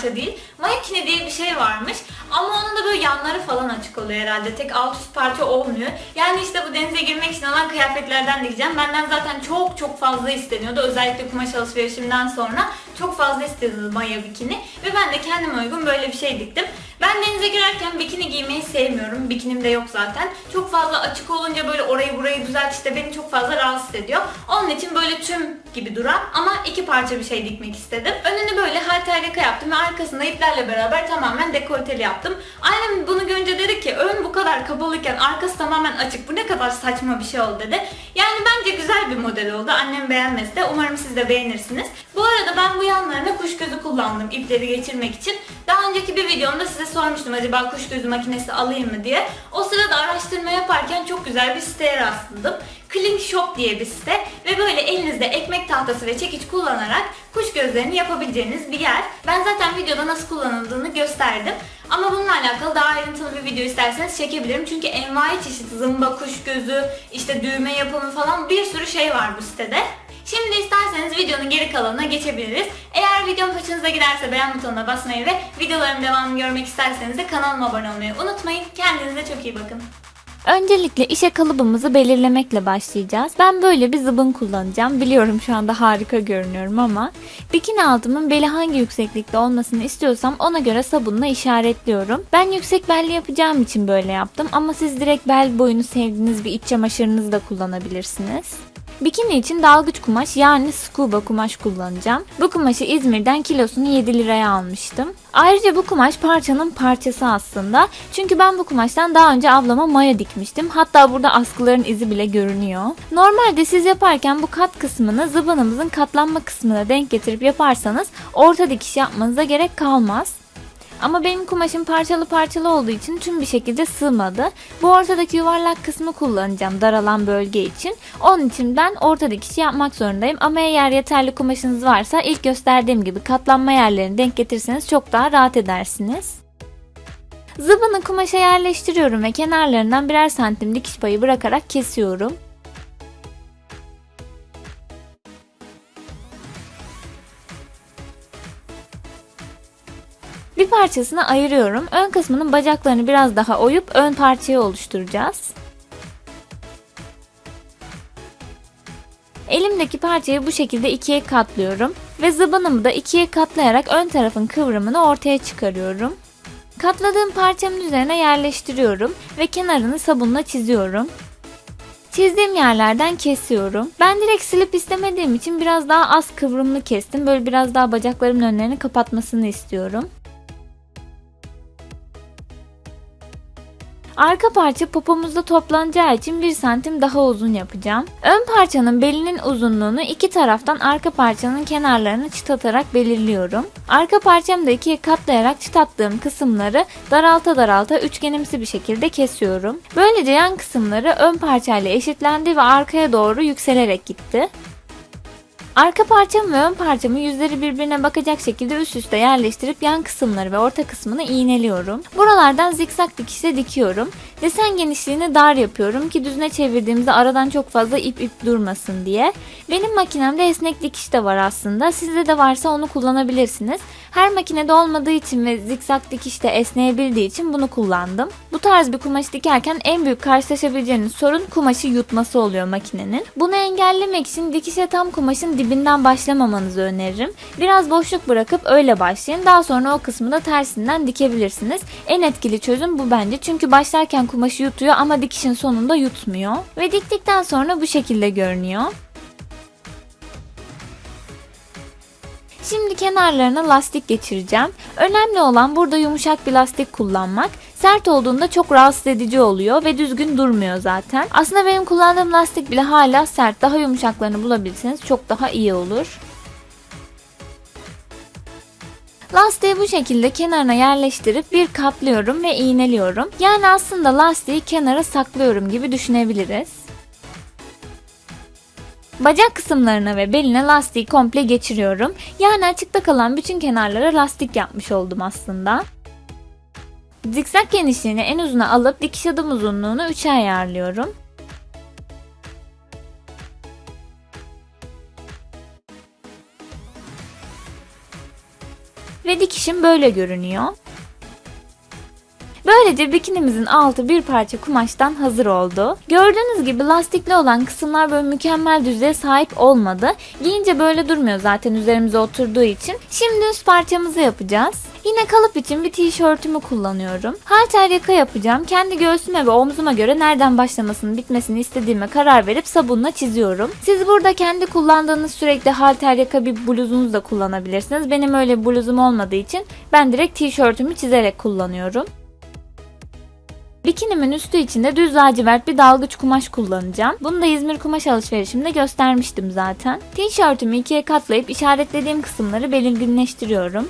parça değil. Mayakini diye bir şey varmış. Ama onun da böyle yanları falan açık oluyor herhalde. Tek alt üst parça olmuyor. Yani işte bu denize girmek için olan kıyafetlerden dikeceğim. Benden zaten çok çok fazla isteniyordu. Özellikle kumaş alışverişimden sonra çok fazla isteniyordu maya bikini. Ve ben de kendime uygun böyle bir şey diktim. Ben denize girerken bikini giymeyi sevmiyorum. Bikinim de yok zaten. Çok fazla açık olunca böyle orayı burayı düzelt işte beni çok fazla rahatsız ediyor. Onun için böyle tüm gibi duran ama iki parça bir şey dikmek istedim. Önünü böyle halter yaka yaptım ve arkasında iplerle beraber tamamen dekolteli yaptım. Annem bunu görünce dedi ki ön bu kadar kapalıyken arkası tamamen açık bu ne kadar saçma bir şey oldu dedi. Yani bence güzel bir model oldu. Annem beğenmesi de umarım siz de beğenirsiniz. Bu arada ben bu yanlarına kuş gözü kullandım ipleri geçirmek için. Daha önceki bir videomda size sormuştum acaba kuş gözü makinesi alayım mı diye. O sırada araştırma yaparken çok güzel bir siteye rastladım. Clink Shop diye bir site ve böyle elinizde ekmek tahtası ve çekiç kullanarak kuş gözlerini yapabileceğiniz bir yer. Ben zaten videoda nasıl kullanıldığını gösterdim. Ama bununla alakalı daha ayrıntılı bir video isterseniz çekebilirim. Çünkü envai çeşit zımba, kuş gözü, işte düğme yapımı falan bir sürü şey var bu sitede. Şimdi isterseniz videonun geri kalanına geçebiliriz. Eğer videom hoşunuza giderse beğen butonuna basmayı ve videoların devamını görmek isterseniz de kanalıma abone olmayı unutmayın. Kendinize çok iyi bakın. Öncelikle işe kalıbımızı belirlemekle başlayacağız. Ben böyle bir zıbın kullanacağım. Biliyorum şu anda harika görünüyorum ama bikini altımın beli hangi yükseklikte olmasını istiyorsam ona göre sabunla işaretliyorum. Ben yüksek belli yapacağım için böyle yaptım ama siz direkt bel boyunu sevdiğiniz bir iç çamaşırınızı da kullanabilirsiniz. Bikini için dalgıç kumaş yani scuba kumaş kullanacağım. Bu kumaşı İzmir'den kilosunu 7 liraya almıştım. Ayrıca bu kumaş parçanın parçası aslında. Çünkü ben bu kumaştan daha önce ablama maya dikmiştim. Hatta burada askıların izi bile görünüyor. Normalde siz yaparken bu kat kısmını zıbanımızın katlanma kısmına denk getirip yaparsanız orta dikiş yapmanıza gerek kalmaz. Ama benim kumaşım parçalı parçalı olduğu için tüm bir şekilde sığmadı. Bu ortadaki yuvarlak kısmı kullanacağım daralan bölge için. Onun için ben orta dikiş yapmak zorundayım. Ama eğer yeterli kumaşınız varsa ilk gösterdiğim gibi katlanma yerlerini denk getirseniz çok daha rahat edersiniz. Zıbını kumaşa yerleştiriyorum ve kenarlarından birer santim dikiş payı bırakarak kesiyorum. Bir parçasını ayırıyorum. Ön kısmının bacaklarını biraz daha oyup ön parçayı oluşturacağız. Elimdeki parçayı bu şekilde ikiye katlıyorum ve zıbanımı da ikiye katlayarak ön tarafın kıvrımını ortaya çıkarıyorum. Katladığım parçamın üzerine yerleştiriyorum ve kenarını sabunla çiziyorum. Çizdiğim yerlerden kesiyorum. Ben direkt silip istemediğim için biraz daha az kıvrımlı kestim. Böyle biraz daha bacaklarımın önlerini kapatmasını istiyorum. Arka parça popomuzda toplanacağı için 1 santim daha uzun yapacağım. Ön parçanın belinin uzunluğunu iki taraftan arka parçanın kenarlarını çıtlatarak belirliyorum. Arka parçamı da ikiye katlayarak çıtlattığım kısımları daralta daralta üçgenimsi bir şekilde kesiyorum. Böylece yan kısımları ön parçayla eşitlendi ve arkaya doğru yükselerek gitti. Arka parçamı ve ön parçamı yüzleri birbirine bakacak şekilde üst üste yerleştirip yan kısımları ve orta kısmını iğneliyorum. Buralardan zikzak dikişle dikiyorum. Desen genişliğini dar yapıyorum ki düzüne çevirdiğimizde aradan çok fazla ip ip durmasın diye. Benim makinemde esnek dikiş de var aslında. Sizde de varsa onu kullanabilirsiniz. Her makinede olmadığı için ve zikzak dikiş de esneyebildiği için bunu kullandım. Bu tarz bir kumaş dikerken en büyük karşılaşabileceğiniz sorun kumaşı yutması oluyor makinenin. Bunu engellemek için dikişe tam kumaşın dibinden başlamamanızı öneririm. Biraz boşluk bırakıp öyle başlayın. Daha sonra o kısmı da tersinden dikebilirsiniz. En etkili çözüm bu bence. Çünkü başlarken kumaşı yutuyor ama dikişin sonunda yutmuyor. Ve diktikten sonra bu şekilde görünüyor. Şimdi kenarlarına lastik geçireceğim. Önemli olan burada yumuşak bir lastik kullanmak. Sert olduğunda çok rahatsız edici oluyor ve düzgün durmuyor zaten. Aslında benim kullandığım lastik bile hala sert. Daha yumuşaklarını bulabilirseniz çok daha iyi olur. Lastiği bu şekilde kenarına yerleştirip bir katlıyorum ve iğneliyorum. Yani aslında lastiği kenara saklıyorum gibi düşünebiliriz. Bacak kısımlarına ve beline lastiği komple geçiriyorum. Yani açıkta kalan bütün kenarlara lastik yapmış oldum aslında. Zikzak genişliğini en uzuna alıp dikiş adım uzunluğunu 3'e ayarlıyorum. Ve dikişim böyle görünüyor. Böylece bikinimizin altı bir parça kumaştan hazır oldu. Gördüğünüz gibi lastikli olan kısımlar böyle mükemmel düzeye sahip olmadı. Giyince böyle durmuyor zaten üzerimize oturduğu için. Şimdi üst parçamızı yapacağız. Yine kalıp için bir tişörtümü kullanıyorum. Halter yaka yapacağım. Kendi göğsüme ve omzuma göre nereden başlamasını bitmesini istediğime karar verip sabunla çiziyorum. Siz burada kendi kullandığınız sürekli halter yaka bir bluzunuzu da kullanabilirsiniz. Benim öyle bluzum olmadığı için ben direkt tişörtümü çizerek kullanıyorum. Bikinimin üstü içinde düz lacivert bir dalgıç kumaş kullanacağım. Bunu da İzmir kumaş alışverişimde göstermiştim zaten. Tişörtümü ikiye katlayıp işaretlediğim kısımları belirginleştiriyorum.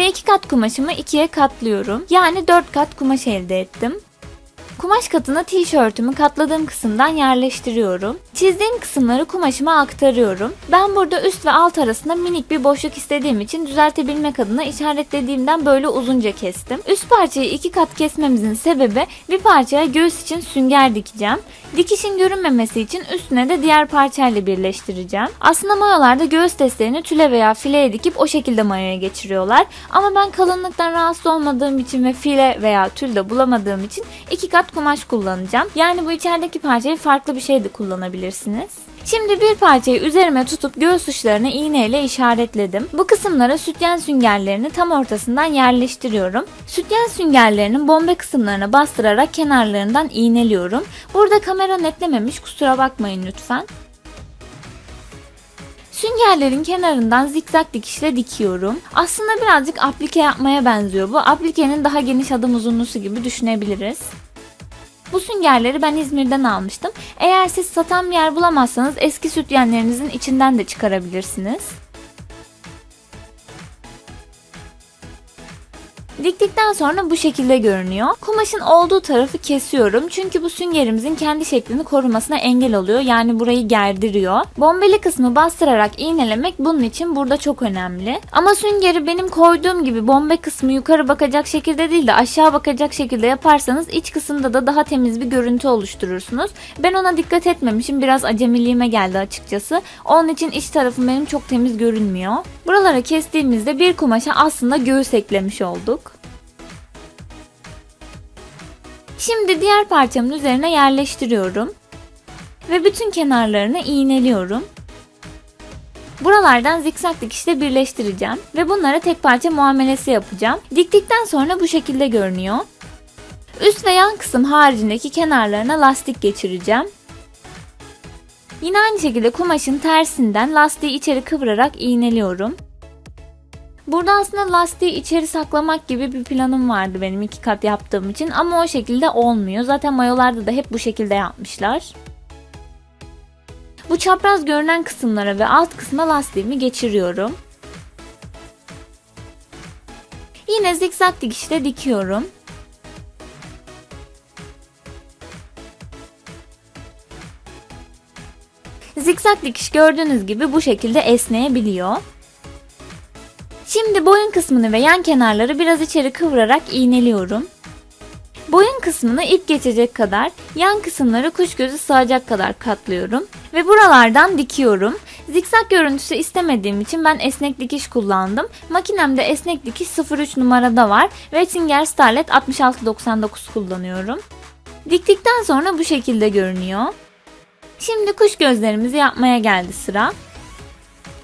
Ve iki kat kumaşımı ikiye katlıyorum. Yani dört kat kumaş elde ettim. Kumaş katına tişörtümü katladığım kısımdan yerleştiriyorum. Çizdiğim kısımları kumaşıma aktarıyorum. Ben burada üst ve alt arasında minik bir boşluk istediğim için düzeltebilmek adına işaretlediğimden böyle uzunca kestim. Üst parçayı iki kat kesmemizin sebebi bir parçaya göğüs için sünger dikeceğim. Dikişin görünmemesi için üstüne de diğer parçayla birleştireceğim. Aslında mayolarda göğüs desteğini tüle veya fileye dikip o şekilde mayoya geçiriyorlar. Ama ben kalınlıktan rahatsız olmadığım için ve file veya tül de bulamadığım için iki kat kumaş kullanacağım. Yani bu içerideki parçayı farklı bir şey de kullanabilirsiniz. Şimdi bir parçayı üzerime tutup göğüs uçlarını iğneyle işaretledim. Bu kısımlara sütyen süngerlerini tam ortasından yerleştiriyorum. Sütyen süngerlerinin bombe kısımlarına bastırarak kenarlarından iğneliyorum. Burada kamera netlememiş kusura bakmayın lütfen. Süngerlerin kenarından zikzak dikişle dikiyorum. Aslında birazcık aplike yapmaya benziyor bu. Aplikenin daha geniş adım uzunluğu gibi düşünebiliriz. Bu süngerleri ben İzmir'den almıştım. Eğer siz satan bir yer bulamazsanız eski sütyenlerinizin içinden de çıkarabilirsiniz. Diktikten sonra bu şekilde görünüyor. Kumaşın olduğu tarafı kesiyorum. Çünkü bu süngerimizin kendi şeklini korumasına engel oluyor. Yani burayı gerdiriyor. Bombeli kısmı bastırarak iğnelemek bunun için burada çok önemli. Ama süngeri benim koyduğum gibi bombe kısmı yukarı bakacak şekilde değil de aşağı bakacak şekilde yaparsanız iç kısımda da daha temiz bir görüntü oluşturursunuz. Ben ona dikkat etmemişim. Biraz acemiliğime geldi açıkçası. Onun için iç tarafım benim çok temiz görünmüyor. Buralara kestiğimizde bir kumaşa aslında göğüs eklemiş olduk. Şimdi diğer parçamın üzerine yerleştiriyorum. Ve bütün kenarlarını iğneliyorum. Buralardan zikzak dikişle birleştireceğim ve bunlara tek parça muamelesi yapacağım. Diktikten sonra bu şekilde görünüyor. Üst ve yan kısım haricindeki kenarlarına lastik geçireceğim. Yine aynı şekilde kumaşın tersinden lastiği içeri kıvırarak iğneliyorum. Burada aslında lastiği içeri saklamak gibi bir planım vardı benim iki kat yaptığım için ama o şekilde olmuyor. Zaten mayolarda da hep bu şekilde yapmışlar. Bu çapraz görünen kısımlara ve alt kısma lastiğimi geçiriyorum. Yine zikzak dikişle dikiyorum. Zikzak dikiş gördüğünüz gibi bu şekilde esneyebiliyor. Şimdi boyun kısmını ve yan kenarları biraz içeri kıvırarak iğneliyorum. Boyun kısmını ip geçecek kadar, yan kısımları kuş gözü sığacak kadar katlıyorum ve buralardan dikiyorum. Zikzak görüntüsü istemediğim için ben esnek dikiş kullandım. Makinemde esnek dikiş 03 numarada var ve Singer Starlet 6699 kullanıyorum. Diktikten sonra bu şekilde görünüyor. Şimdi kuş gözlerimizi yapmaya geldi sıra.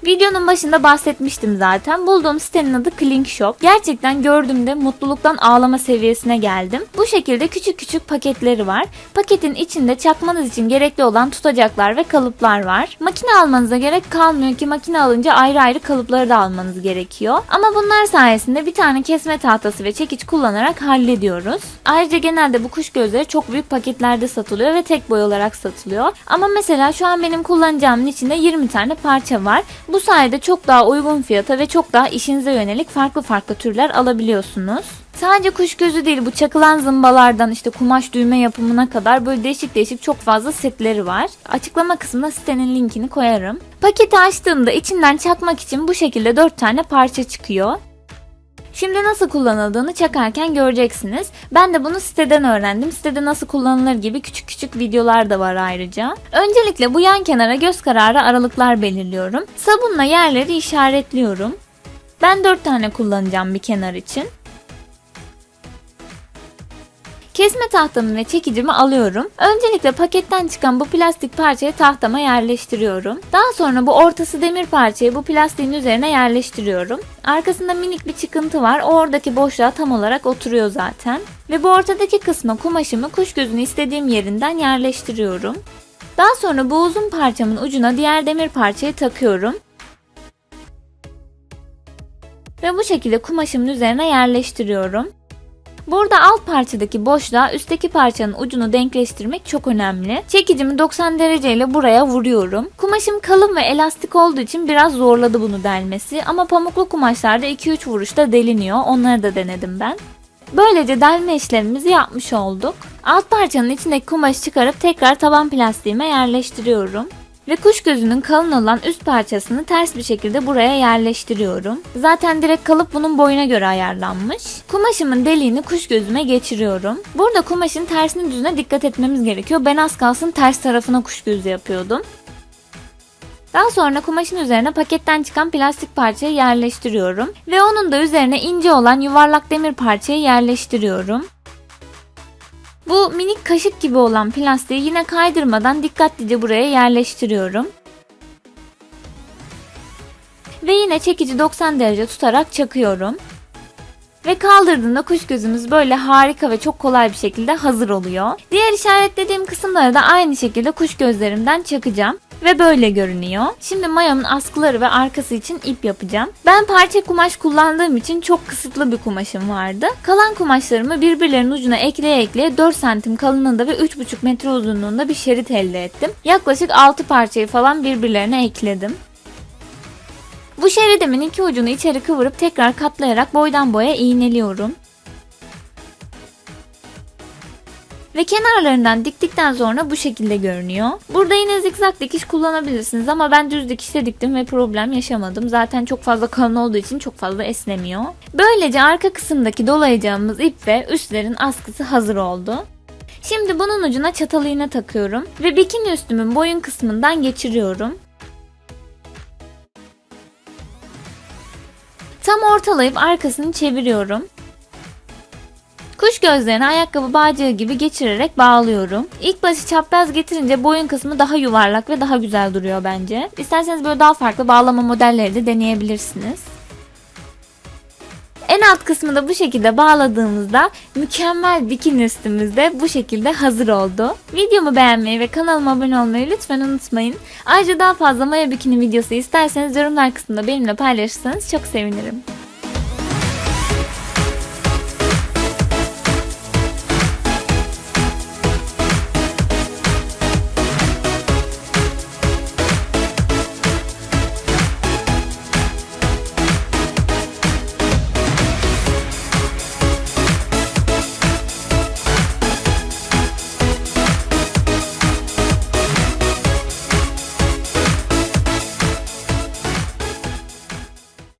Videonun başında bahsetmiştim zaten. Bulduğum sitenin adı Clink Shop. Gerçekten gördüğümde mutluluktan ağlama seviyesine geldim. Bu şekilde küçük küçük paketleri var. Paketin içinde çakmanız için gerekli olan tutacaklar ve kalıplar var. Makine almanıza gerek kalmıyor ki makine alınca ayrı ayrı kalıpları da almanız gerekiyor. Ama bunlar sayesinde bir tane kesme tahtası ve çekiç kullanarak hallediyoruz. Ayrıca genelde bu kuş gözleri çok büyük paketlerde satılıyor ve tek boy olarak satılıyor. Ama mesela şu an benim kullanacağımın içinde 20 tane parça var. Bu sayede çok daha uygun fiyata ve çok daha işinize yönelik farklı farklı türler alabiliyorsunuz. Sadece kuş gözü değil bu çakılan zımbalardan işte kumaş düğme yapımına kadar böyle değişik değişik çok fazla setleri var. Açıklama kısmına sitenin linkini koyarım. Paketi açtığımda içinden çakmak için bu şekilde 4 tane parça çıkıyor. Şimdi nasıl kullanıldığını çakarken göreceksiniz. Ben de bunu siteden öğrendim. Sitede nasıl kullanılır gibi küçük küçük videolar da var ayrıca. Öncelikle bu yan kenara göz kararı aralıklar belirliyorum. Sabunla yerleri işaretliyorum. Ben 4 tane kullanacağım bir kenar için. Kesme tahtamı ve çekicimi alıyorum. Öncelikle paketten çıkan bu plastik parçayı tahtama yerleştiriyorum. Daha sonra bu ortası demir parçayı bu plastiğin üzerine yerleştiriyorum. Arkasında minik bir çıkıntı var. O oradaki boşluğa tam olarak oturuyor zaten. Ve bu ortadaki kısma kumaşımı kuş gözünü istediğim yerinden yerleştiriyorum. Daha sonra bu uzun parçamın ucuna diğer demir parçayı takıyorum. Ve bu şekilde kumaşımın üzerine yerleştiriyorum. Burada alt parçadaki boşluğa üstteki parçanın ucunu denkleştirmek çok önemli. Çekicimi 90 dereceyle buraya vuruyorum. Kumaşım kalın ve elastik olduğu için biraz zorladı bunu delmesi ama pamuklu kumaşlarda 2-3 vuruşta deliniyor. Onları da denedim ben. Böylece delme işlemimizi yapmış olduk. Alt parçanın içindeki kumaşı çıkarıp tekrar taban plastiğime yerleştiriyorum. Ve kuş gözünün kalın olan üst parçasını ters bir şekilde buraya yerleştiriyorum. Zaten direkt kalıp bunun boyuna göre ayarlanmış. Kumaşımın deliğini kuş gözüme geçiriyorum. Burada kumaşın tersine düzüne dikkat etmemiz gerekiyor. Ben az kalsın ters tarafına kuş gözü yapıyordum. Daha sonra kumaşın üzerine paketten çıkan plastik parçayı yerleştiriyorum. Ve onun da üzerine ince olan yuvarlak demir parçayı yerleştiriyorum. Bu minik kaşık gibi olan plastiği yine kaydırmadan dikkatlice buraya yerleştiriyorum. Ve yine çekici 90 derece tutarak çakıyorum. Ve kaldırdığında kuş gözümüz böyle harika ve çok kolay bir şekilde hazır oluyor. Diğer işaretlediğim kısımları da aynı şekilde kuş gözlerimden çakacağım. Ve böyle görünüyor. Şimdi mayomun askıları ve arkası için ip yapacağım. Ben parça kumaş kullandığım için çok kısıtlı bir kumaşım vardı. Kalan kumaşlarımı birbirlerinin ucuna ekleye ekleye 4 santim kalınlığında ve 3,5 metre uzunluğunda bir şerit elde ettim. Yaklaşık 6 parçayı falan birbirlerine ekledim. Bu şeridimin iki ucunu içeri kıvırıp tekrar katlayarak boydan boya iğneliyorum. Ve kenarlarından diktikten sonra bu şekilde görünüyor. Burada yine zikzak dikiş kullanabilirsiniz ama ben düz dikişle diktim ve problem yaşamadım. Zaten çok fazla kalın olduğu için çok fazla esnemiyor. Böylece arka kısımdaki dolayacağımız ip ve üstlerin askısı hazır oldu. Şimdi bunun ucuna çatal iğne takıyorum ve bikini üstümün boyun kısmından geçiriyorum. Tam ortalayıp arkasını çeviriyorum. Kuş gözlerini ayakkabı bağcığı gibi geçirerek bağlıyorum. İlk başı çapraz getirince boyun kısmı daha yuvarlak ve daha güzel duruyor bence. İsterseniz böyle daha farklı bağlama modelleri de deneyebilirsiniz. En alt kısmı da bu şekilde bağladığımızda mükemmel bikini üstümüz de bu şekilde hazır oldu. Videomu beğenmeyi ve kanalıma abone olmayı lütfen unutmayın. Ayrıca daha fazla maya bikini videosu isterseniz yorumlar kısmında benimle paylaşırsanız çok sevinirim.